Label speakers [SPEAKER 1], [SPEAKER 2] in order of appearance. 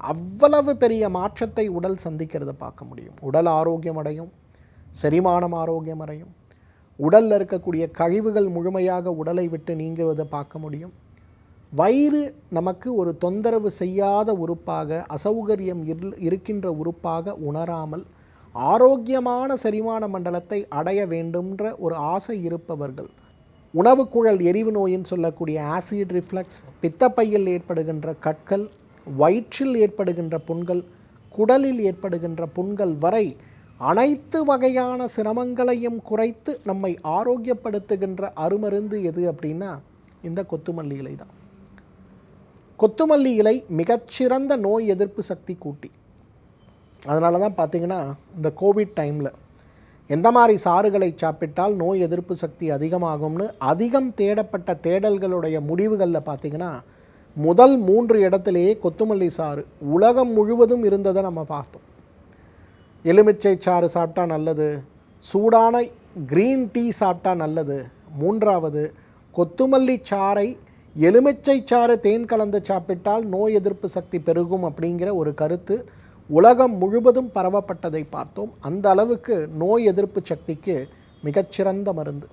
[SPEAKER 1] அவ்வளவு பெரிய மாற்றத்தை உடல் சந்திக்கிறத பார்க்க முடியும். உடல் ஆரோக்கியம் அடையும் செரிமானம் ஆரோக்கியம் அடையும். உடலில் இருக்கக்கூடிய கழிவுகள் முழுமையாக உடலை விட்டு நீங்குவதை பார்க்க முடியும். வயிறு நமக்கு ஒரு தொந்தரவு செய்யாத உறுப்பாக அசௌகரியம் இரு- இருக்கின்ற உறுப்பாக உணராமல் ஆரோக்கியமான செரிமான மண்டலத்தை அடைய வேண்டும்ன்ற ஒரு ஆசை இருப்பவர்கள் உணவுக்குழல் எரிவு நோயின்னு சொல்லக்கூடிய ஆசிட் ரிஃப்ளக்ஸ் பித்தப்பையில் ஏற்படுகின்ற கற்கள் வயிற்றில் ஏற்படுகின்ற புண்கள் குடலில் ஏற்படுகின்ற புண்கள் வரை அனைத்து வகையான சிரமங்களையும் குறைத்து நம்மை ஆரோக்கியப்படுத்துகின்ற அருமருந்து எது அப்படின்னா இந்த கொத்துமல்லி இலை தான். கொத்துமல்லி இலை மிகச்சிறந்த நோய் எதிர்ப்பு சக்தி கூட்டி. அதனால தான் பார்த்தீங்கன்னா இந்த கோவிட் டைமில் எந்த மாதிரி சாறுகளை சாப்பிட்டால் நோய் எதிர்ப்பு சக்தி அதிகமாகும்னு அதிகம் தேடப்பட்ட தேடல்களுடைய முடிவுகளில் பார்த்தீங்கன்னா முதல் மூன்று இடத்திலேயே கொத்துமல்லி சாறு. உலகம் முழுவதும் இருந்ததை நம்ம பார்த்தோம். எலுமிச்சை சாறு சாப்பிட்டா நல்லது. சூடான க்ரீன் டீ சாப்பிட்டா நல்லது. மூன்றாவது கொத்துமல்லி சாறை எலுமிச்சை சாறு தேன் கலந்து சாப்பிட்டால் நோய் எதிர்ப்பு சக்தி பெருகும் அப்படிங்கிற ஒரு கருத்து உலகம் முழுவதும் பரவப்பட்டதை பார்த்தோம். அந்த அளவுக்கு நோய் எதிர்ப்பு சக்திக்கு மிகச்சிறந்த மருந்து.